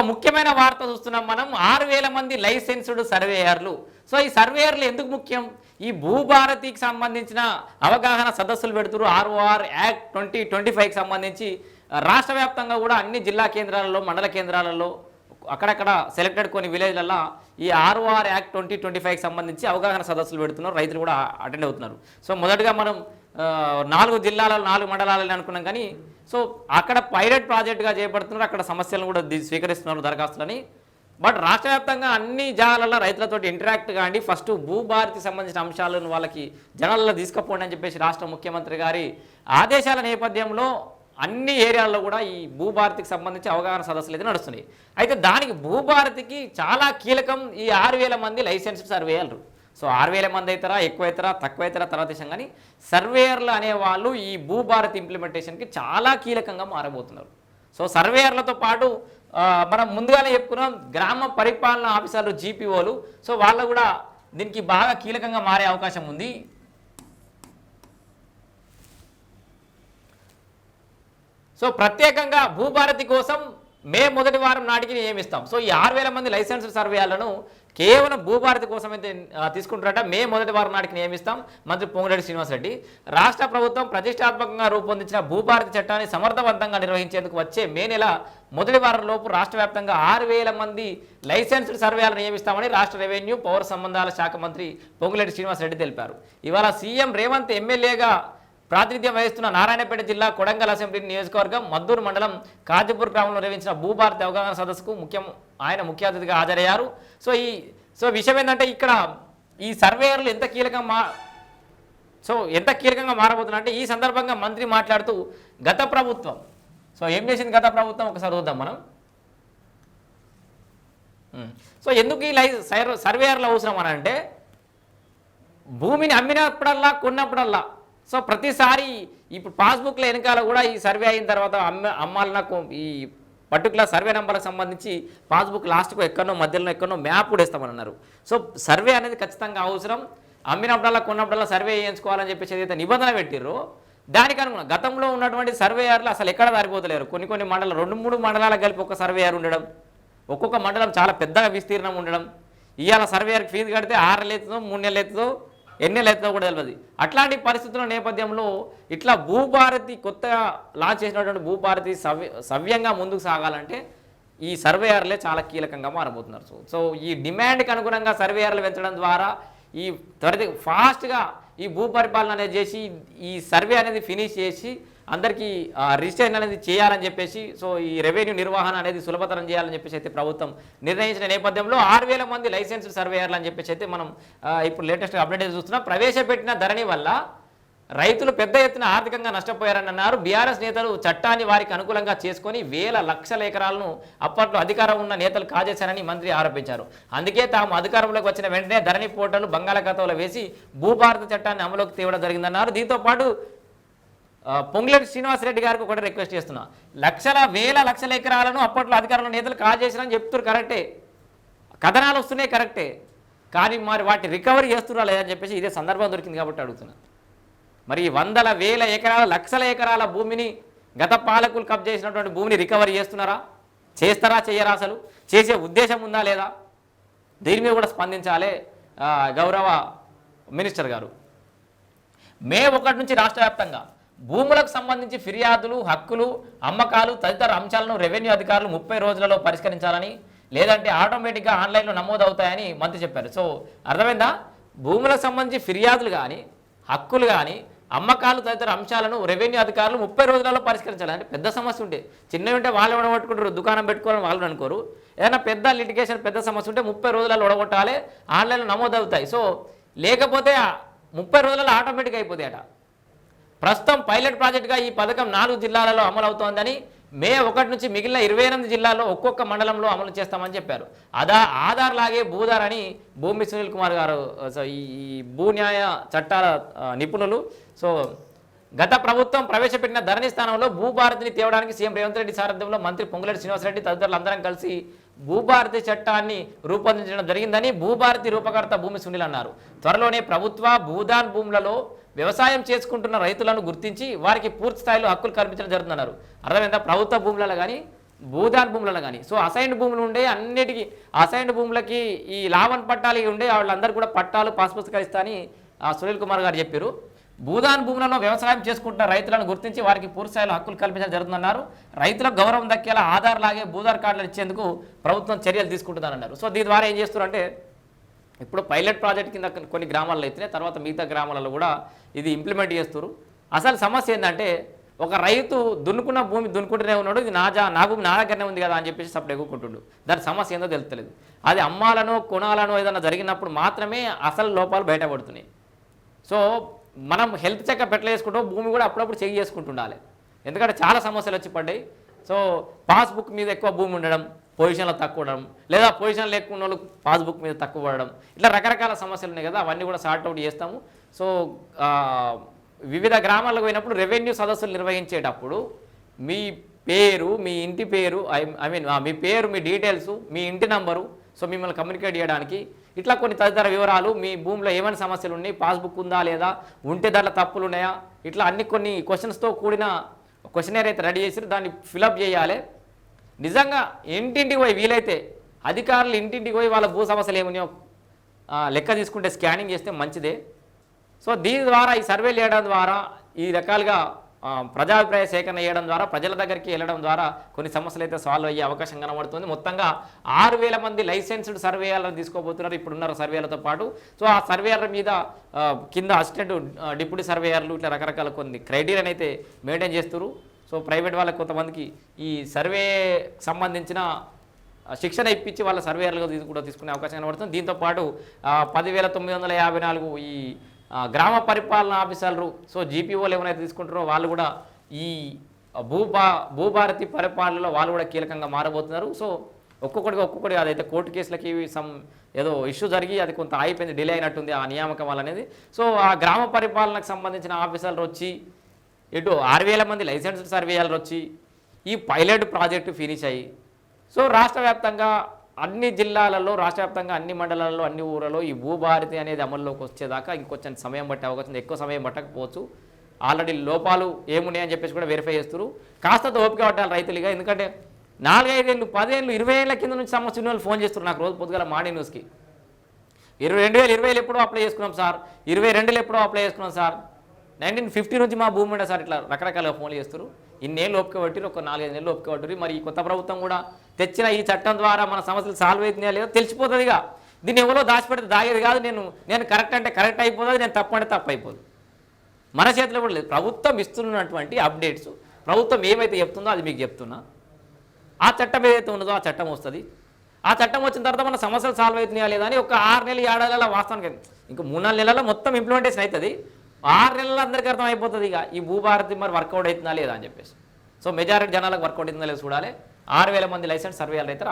ఒక ముఖ్యమైన వార్త చూస్తున్నాం మనం. ఆరు వేల మంది లైసెన్స్డ్ సర్వేయర్లు. సో ఈ సర్వేయర్లు ఎందుకు ముఖ్యం? ఈ భూభారతికి సంబంధించిన అవగాహన సదస్సులు పెడుతున్నారు ఆర్ఓఆర్ యాక్ట్ ట్వంటీ ట్వంటీ ఫైవ్కి సంబంధించి రాష్ట్ర వ్యాప్తంగా కూడా అన్ని జిల్లా కేంద్రాలలో మండల కేంద్రాలలో అక్కడక్కడ సెలెక్టెడ్ కొన్ని విలేజ్లలో ఈ ఆర్ఓఆర్ యాక్ట్ ట్వంటీ ట్వంటీ ఫైవ్కి సంబంధించి అవగాహన సదస్సులు పెడుతున్నారు. రైతులు కూడా అటెండ్ అవుతున్నారు. సో మొదటగా మనం నాలుగు జిల్లాలలో నాలుగు మండలాలని అనుకున్నాం కానీ సో అక్కడ పైలట్ ప్రాజెక్టుగా చేపడుతున్నారు. అక్కడ సమస్యలను కూడా స్వీకరిస్తున్నారు దరఖాస్తులని. బట్ రాష్ట్ర వ్యాప్తంగా అన్ని జాగాలలో రైతులతో ఇంటరాక్ట్ కాండి. ఫస్ట్ భూభారతికి సంబంధించిన అంశాలను వాళ్ళకి జనాలలో తీసుకుపోండి అని చెప్పేసి రాష్ట్ర ముఖ్యమంత్రి గారి ఆదేశాల నేపథ్యంలో అన్ని ఏరియాల్లో కూడా ఈ భూభారతికి సంబంధించి అవగాహన సదస్సులు అయితే నడుస్తున్నాయి. అయితే దానికి భూభారతికి చాలా కీలకం ఈ ఆరు వేల మంది లైసెన్స్డ్ సర్వేయర్లు. సో ఆరు వేల మంది అవుతారా ఎక్కువ అవుతారా తక్కువ అవుతారా తర్వాత విషయం. కానీ సర్వేయర్లు అనేవాళ్ళు ఈ భూభారతి ఇంప్లిమెంటేషన్కి చాలా కీలకంగా మారబోతున్నారు. సో సర్వేయర్లతో పాటు మనం ముందుగానే చెప్పుకున్నాం గ్రామ పరిపాలన ఆఫీసర్లు జీపీఓలు. సో వాళ్ళు కూడా దీనికి బాగా కీలకంగా మారే అవకాశం ఉంది. సో ప్రత్యేకంగా భూభారతి కోసం మే మొదటి వారం నాటికి నియమిస్తాం సో ఈ ఆరు వేల మంది లైసెన్స్ సర్వేయాలను కేవలం భూభారతి కోసం అయితే తీసుకుంటారట మే మొదటి వారం నాటికి నియమిస్తాం మంత్రి పొంగులేటి శ్రీనివాసరెడ్డి రాష్ట్ర ప్రభుత్వం ప్రతిష్టాత్మకంగా రూపొందించిన భూభారతి చట్టాన్ని సమర్థవంతంగా నిర్వహించేందుకు వచ్చే మే నెల మొదటి వారం లోపు రాష్ట్ర వ్యాప్తంగా ఆరు వేల మంది లైసెన్స్డ్ సర్వేయాలను నియమిస్తామని రాష్ట్ర రెవెన్యూ పౌర సంబంధాల శాఖ మంత్రి పొంగులేటి శ్రీనివాసరెడ్డి తెలిపారు. ఇవాళ సీఎం రేవంత్ ఎమ్మెల్యేగా ప్రాతినిధ్యం వహిస్తున్న నారాయణపేట జిల్లా కొడంగల్ అసెంబ్లీ నియోజకవర్గం మద్దూరు మండలం కాజీపూర్ గ్రామంలో నిర్వహించిన భూభారతి అవగాహన సదస్సుకు ముఖ్యం ఆయన ముఖ్య అతిథిగా హాజరయ్యారు. సో ఈ సో విషయం ఏంటంటే ఇక్కడ ఈ సర్వేయర్లు ఎంత కీలకంగా మా సో ఎంత కీలకంగా మారబోతున్నారంటే ఈ సందర్భంగా మంత్రి మాట్లాడుతూ గత ప్రభుత్వం సో ఏం చేసింది గత ప్రభుత్వం? ఒకసారి చూద్దాం మనం. సో ఎందుకు ఈ లై సర్వేయర్లు అవసరం అని అంటే భూమిని అమ్మినప్పుడల్లా కొన్నప్పుడల్లా సో ప్రతిసారి ఇప్పుడు పాస్బుక్ల వెనకాల కూడా ఈ సర్వే అయిన తర్వాత అమ్మ అమ్మాలి నాకు ఈ పర్టికులర్ సర్వే నెంబర్కి సంబంధించి పాస్బుక్ లాస్ట్కు ఎక్కడో మధ్యలో ఎక్కడో మ్యాప్ కూడా ఇస్తామని అన్నారు సో సర్వే అనేది ఖచ్చితంగా అవసరం. అమ్మినప్పుడల్లా కొన్నప్పుడల్లా సర్వే చేయించుకోవాలని చెప్పేసి ఏదైతే నిబంధన పెట్టిర్రో దానికి అనుకున్న గతంలో ఉన్నటువంటి సర్వేయర్లు అసలు ఎక్కడ సరిపోతలేరు కొన్ని కొన్ని మండలం రెండు మూడు మండలాలు కలిపి ఒక సర్వేయర్ ఉండడం ఒక్కొక్క మండలం చాలా పెద్దగా విస్తీర్ణం ఉండడం ఇవాళ సర్వేయర్కి ఫీజు కడితే ఆరు నెలలు అవుతుందో మూడు నెలలు అవుతుందో ఎన్ని నెలలు అవుతుందో కూడా తెలియదు అట్లాంటి పరిస్థితుల నేపథ్యంలో ఇట్లా భూభారతి కొత్తగా లాంచ్ చేసినటువంటి భూభారతి సవ్య సవ్యంగా ముందుకు సాగాలంటే ఈ సర్వేయర్లే చాలా కీలకంగా మారబోతున్నారు. సో సో ఈ డిమాండ్కి అనుగుణంగా సర్వేయర్లు పెంచడం ద్వారా ఈ త్వరిత ఫాస్ట్గా ఈ భూ పరిపాలన అనేది చేసి ఈ సర్వే అనేది ఫినిష్ చేసి అందరికీ రిజిస్ట్రేషన్ అనేది చేయాలని చెప్పేసి సో ఈ రెవెన్యూ నిర్వహణ అనేది సులభతరం చేయాలని చెప్పేసి అయితే ప్రభుత్వం నిర్ణయించిన నేపథ్యంలో ఆరు వేల మంది లైసెన్స్ సర్వేయర్లు అని చెప్పేసి అయితే మనం ఇప్పుడు లేటెస్ట్ అప్డేట్ చూస్తున్నాం. ప్రవేశపెట్టిన ధరణి వల్ల రైతులు పెద్ద ఎత్తున ఆర్థికంగా నష్టపోయారని అన్నారు. బీఆర్ఎస్ నేతలు చట్టాన్ని వారికి అనుకూలంగా చేసుకొని వేల లక్షల ఎకరాలను అప్పట్లో అధికారం ఉన్న నేతలు కాజేశారని మంత్రి ఆరోపించారు. అందుకే తాము అధికారంలోకి వచ్చిన వెంటనే ధరణి పోర్టల్ బంగాళాఖాతంలో వేసి భూభారత చట్టాన్ని అమలులోకి తేవడం జరిగిందన్నారు. దీంతో పాటు పొంగులేటి శ్రీనివాసరెడ్డి గారికి కూడా రిక్వెస్ట్ చేస్తున్నా. లక్షల వేల లక్షల ఎకరాలను అప్పట్లో అధికారంలో నేతలు కాజేశారని చెప్తున్నారు కరెక్టే. కథనాలు వస్తున్నాయి కరెక్టే. కానీ మరి వాటి రికవరీ చేస్తున్నా లేదని చెప్పేసి ఇదే సందర్భం దొరికింది కాబట్టి అడుగుతున్నా. మరి వందల వేల ఎకరాల లక్షల ఎకరాల భూమిని గత పాలకులు కబ్జా చేసినటువంటి భూమిని రికవరీ చేస్తున్నారా? చేస్తారా చేయరా అసలు? చేసే ఉద్దేశం ఉందా లేదా? దీని మీద కూడా స్పందించాలి గౌరవ మినిస్టర్ గారు. మే ఒకటి నుంచి రాష్ట్ర వ్యాప్తంగా భూములకు సంబంధించి ఫిర్యాదులు హక్కులు అమ్మకాలు తదితర అంశాలను రెవెన్యూ అధికారులు ముప్పై రోజులలో పరిష్కరించాలని లేదంటే ఆటోమేటిక్గా ఆన్లైన్లో నమోదవుతాయని మంత్రి చెప్పారు. సో అర్థమైందా? భూములకు సంబంధించి ఫిర్యాదులు కానీ హక్కులు కానీ అమ్మకాలు తదితర అంశాలను రెవెన్యూ అధికారులు ముప్పై రోజులలో పరిష్కరించాలి. అంటే పెద్ద సమస్య ఉంటే చిన్నవి ఉంటే వాళ్ళు ఒడగొట్టుకుంటారు దుకాణం పెట్టుకోవాలని వాళ్ళు అనుకోరు. ఏదైనా పెద్ద లిటిగేషన్ పెద్ద సమస్య ఉంటే ముప్పై రోజులలో ఒడగొట్టాలి ఆన్లైన్లో నమోదవుతాయి. సో లేకపోతే ముప్పై రోజులలో ఆటోమేటిక్ అయిపోతాయట. ప్రస్తుతం పైలట్ ప్రాజెక్టుగా ఈ పథకం నాలుగు జిల్లాలలో అమలు అవుతోందని మే ఒకటి నుంచి మిగిలిన ఇరవై ఎనిమిది జిల్లాల్లో ఒక్కొక్క మండలంలో అమలు చేస్తామని చెప్పారు. అదా ఆధార్ లాగే భూధార్ అని భూమి సునీల్ కుమార్ గారు ఈ భూ న్యాయ చట్టాల నిపుణులు సో గత ప్రభుత్వం ప్రవేశపెట్టిన ధరణి స్థానంలో భూభారతిని తేవడానికి సీఎం రేవంత్ రెడ్డి సారథ్యంలో మంత్రి పొంగులేటి శ్రీనివాసరెడ్డి తదితరులు అందరం కలిసి భూభారతి చట్టాన్ని రూపొందించడం జరిగిందని భూభారతి రూపకర్త భూమి సునీల్ అన్నారు. త్వరలోనే ప్రభుత్వ భూదాన్ భూములలో వ్యవసాయం చేసుకుంటున్న రైతులను గుర్తించి వారికి పూర్తి స్థాయిలో హక్కులు కల్పించడం జరుగుతుందన్నారు. అర్థమైందా? ప్రభుత్వ భూములలో కానీ భూదాన్ భూములలో కానీ సో అసైన్డ్ భూములు ఉండే అన్నిటికీ అసైన్డ్ భూములకి ఈ లాభం పట్టాలు ఉండే వాళ్ళందరూ కూడా పట్టాలు పాస్ ఇస్తా అని ఆ, సునీల్ కుమార్ గారు చెప్పారు. భూదాన్ భూములలో వ్యవసాయం చేసుకుంటున్న రైతులను గుర్తించి వారికి పూర్తిస్థాయిలో హక్కులు కల్పించడం జరుగుతుందన్నారు. రైతులకు గౌరవం దక్కేలా ఆధార్ లాగే భూదార్ కార్డులు ఇచ్చేందుకు ప్రభుత్వం చర్యలు తీసుకుంటుందన్నారు సో దీని ద్వారా ఏం చేస్తున్నారంటే ఇప్పుడు పైలట్ ప్రాజెక్ట్ కింద కొన్ని గ్రామాల్లో అయితే తర్వాత మిగతా గ్రామాలలో కూడా ఇది ఇంప్లిమెంట్ చేస్తారు అసలు సమస్య ఏంటంటే ఒక రైతు దున్నుకున్న భూమి దున్నుకుంటూనే ఉన్నాడు ఇది నా జా నా భూమి నా దగ్గరనే ఉంది కదా అని చెప్పేసి సప్పుడు ఎగుకుంటుండు దాని సమస్య ఏందో తెలుస్తలేదు. అది అమ్మాలనో కొనాలనో ఏదైనా జరిగినప్పుడు మాత్రమే అసలు లోపాలు బయటపడుతున్నాయి. సో మనం హెల్త్ చెకప్ ఎట్లా చేసుకుంటాం భూమి కూడా అప్పుడప్పుడు చెక్ చేసుకుంటుండాలి. ఎందుకంటే చాలా సమస్యలు వచ్చి పడ్డాయి. సో పాస్బుక్ మీద ఎక్కువ భూమి ఉండడం పొజిషన్లో తక్కువ ఉండడం లేదా పొజిషన్ లేకుండా వాళ్ళు పాస్బుక్ మీద తక్కువ పడడం ఇట్లా రకరకాల సమస్యలు ఉన్నాయి కదా అవన్నీ కూడా సార్ట్అవుట్ చేస్తాము. సో వివిధ గ్రామాలకు పోయినప్పుడు రెవెన్యూ సదస్సులు నిర్వహించేటప్పుడు మీ పేరు మీ ఇంటి పేరు ఐ ఐ మీన్ మీ పేరు మీ డీటెయిల్స్ మీ ఇంటి నంబరు సో మిమ్మల్ని కమ్యూనికేట్ చేయడానికి ఇట్లా కొన్ని తదితర వివరాలు మీ భూమిలో ఏమైనా సమస్యలు ఉన్నాయి పాస్బుక్ ఉందా లేదా ఉంటే దాంట్లో తప్పులు ఉన్నాయా ఇట్లా అన్ని కొన్ని క్వశ్చన్స్తో కూడిన క్వశ్చనర్ అయితే రెడీ చేసి దాన్ని ఫిలప్ చేయాలి. నిజంగా ఇంటింటికి పోయి వీలైతే అధికారులు ఇంటింటికి పోయి వాళ్ళ భూ సమస్యలు ఏమున్నాయో లెక్క తీసుకుంటే స్కానింగ్ చేస్తే మంచిదే. సో దీని ద్వారా ఈ సర్వేలు చేయడం ద్వారా ఈ రకాలుగా ప్రజాభిప్రాయ సేకరణ చేయడం ద్వారా ప్రజల దగ్గరికి వెళ్ళడం ద్వారా కొన్ని సమస్యలు అయితే సాల్వ్ అయ్యే అవకాశం కనబడుతుంది. మొత్తంగా ఆరు వేల మంది లైసెన్స్డ్ సర్వేయాలను తీసుకోబోతున్నారు ఇప్పుడున్న సర్వేలతో పాటు. సో ఆ సర్వేయర్ల మీద కింద అసిస్టెంట్ డిప్యూటీ సర్వేయర్లు ఇట్లా రకరకాల కొన్ని క్రైటీరియాని అయితే మెయింటైన్ చేస్తున్నారు సో ప్రైవేట్ వాళ్ళకి కొంతమందికి ఈ సర్వే సంబంధించిన శిక్షణ ఇప్పించి వాళ్ళ సర్వేయర్లుగా కూడా తీసుకునే అవకాశం కనబడుతుంది. దీంతోపాటు పదివేల తొమ్మిది వందల యాభై నాలుగు ఈ గ్రామ పరిపాలన ఆఫీసర్లు సో జీపీఓలు ఏమైనా తీసుకుంటారో వాళ్ళు కూడా ఈ భూభా భూభారతి పరిపాలనలో వాళ్ళు కూడా కీలకంగా మారబోతున్నారు. సో ఒక్కొక్కటిగా ఒక్కొక్కటి అదైతే కోర్టు కేసులకి సమ్ ఏదో ఇష్యూ జరిగి అది కొంత ఆగిపోయింది డిలే అయినట్టుంది ఆ నియామకం వల్ల అనేది. సో ఆ గ్రామ పరిపాలనకు సంబంధించిన ఆఫీసర్లు వచ్చి ఇటు ఆరు వేల మంది లైసెన్స్డ్ సర్వేయర్లు వచ్చి ఈ పైలట్ ప్రాజెక్టు ఫినిష్ అయ్యి సో రాష్ట్ర వ్యాప్తంగా అన్ని జిల్లాలలో రాష్ట్ర వ్యాప్తంగా అన్ని మండలాల్లో అన్ని ఊళ్ళలో ఈ భూభారతి అనేది అమల్లోకి వచ్చేదాకా ఇంకొంచెం సమయం పట్టే అవకాశం ఎక్కువ సమయం పట్టకపోవచ్చు. ఆల్రెడీ లోపాలు ఏమున్నాయని చెప్పేసి కూడా వెరిఫై చేస్తారు కాస్త ఓపిక పట్టాలి రైతులుగా ఎందుకంటే నాలుగైదేళ్ళు పదేళ్ళు ఇరవై ఏళ్ళ కింద నుంచి సమస్య వాళ్ళు ఫోన్ చేస్తున్నారు నాకు రోజు పొద్దుగల మార్నింగ్ న్యూస్కి ఇరవై రెండు వేల ఇరవైలో ఎప్పుడో అప్లై చేసుకున్నాం సార్. ఇరవై రెండులో ఎప్పుడో అప్లై చేసుకున్నాం సార్. నైన్టీన్ ఫిఫ్టీ నుంచి మా భూమి ఉండే సార్ ఇట్లా రకరకాల ఫోన్లు చేస్తారు ఇన్నేళ్ళు ఒప్పుక పట్టిరు ఒక నాలుగైదు నెలలు ఒప్పుక పట్టిరు మరి ఈ కొత్త ప్రభుత్వం కూడా తెచ్చిన ఈ చట్టం ద్వారా మన సమస్యలు సాల్వ్ అవుతున్నాయా లేదో తెలిసిపోతుందిగా దీన్ని ఎవరో దాచిపెడితే దాగేది కాదు నేను నేను కరెక్ట్ అంటే కరెక్ట్ అయిపోతుంది నేను తప్పు అంటే తప్పు అయిపోదు. మన చేతిలో కూడా లేదు. ప్రభుత్వం ఇస్తున్నటువంటి అప్డేట్స్ ప్రభుత్వం ఏమైతే చెప్తుందో అది మీకు చెప్తున్నా. ఆ చట్టం ఏదైతే ఉన్నదో ఆ చట్టం వస్తుంది. ఆ చట్టం వచ్చిన తర్వాత మన సమస్యలు సాల్వ్ అవుతున్నాయా లేదా అని ఒక ఆరు నెలలు ఏడాదిల వాస్తవానికి ఇంకా మూడు నాలుగు నెలల్లో మొత్తం ఇంప్లిమెంటేషన్ అవుతుంది. ఆరు నెలలు అందరికీ అర్థం అయిపోతుంది ఇక. ఈ భూభారతి మరి వర్కౌట్ అవుతుందా లేదా అని చెప్పేసి. సో మెజారిటీ జనాలకు వర్కౌట్ అవుతుందా లేదా చూడాలి. ఆరు వేల మంది లైసెన్స్ సర్వేలు అయితే